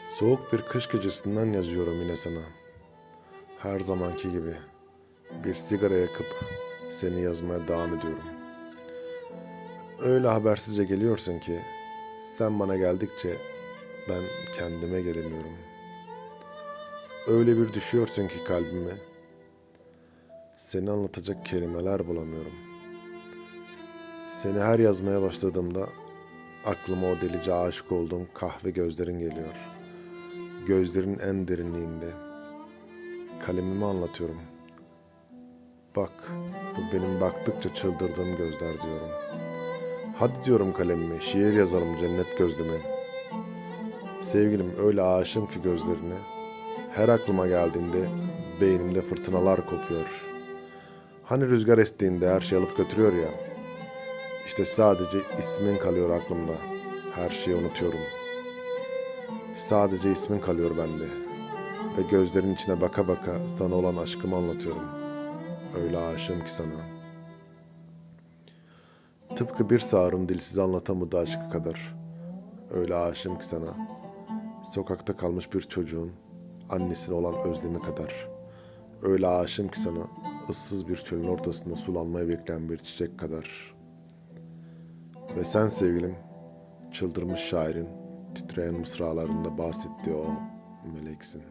Soğuk bir kış gecesinden yazıyorum yine sana. Her zamanki gibi bir sigara yakıp seni yazmaya devam ediyorum. Öyle habersizce geliyorsun ki sen bana geldikçe ben kendime gelemiyorum. Öyle bir düşüyorsun ki kalbime seni anlatacak kelimeler bulamıyorum. Seni her yazmaya başladığımda aklıma o delice aşık olduğum kahve gözlerin geliyor. Gözlerin en derinliğinde. Kalemimi anlatıyorum. Bak, bu benim baktıkça çıldırdığım gözler diyorum. Hadi diyorum kalemime, şiir yazalım cennet gözlüme. Sevgilim öyle aşığım ki gözlerine. Her aklıma geldiğinde beynimde fırtınalar kopuyor. Hani rüzgar estiğinde her şey alıp götürüyor ya. İşte sadece ismin kalıyor aklımda. Her şeyi unutuyorum. Sadece ismin kalıyor bende. Ve gözlerin içine baka baka sana olan aşkımı anlatıyorum. Öyle aşığım ki sana. Tıpkı bir sağırın dilsiz anlatamadığı aşkı kadar. Öyle aşığım ki sana. Sokakta kalmış bir çocuğun annesine olan özlemi kadar. Öyle aşığım ki sana ıssız bir çölün ortasında sulanmayı bekleyen bir çiçek kadar. Ve sen sevgilim, çıldırmış şairin titreyen mısralarında bahsettiği o meleksin.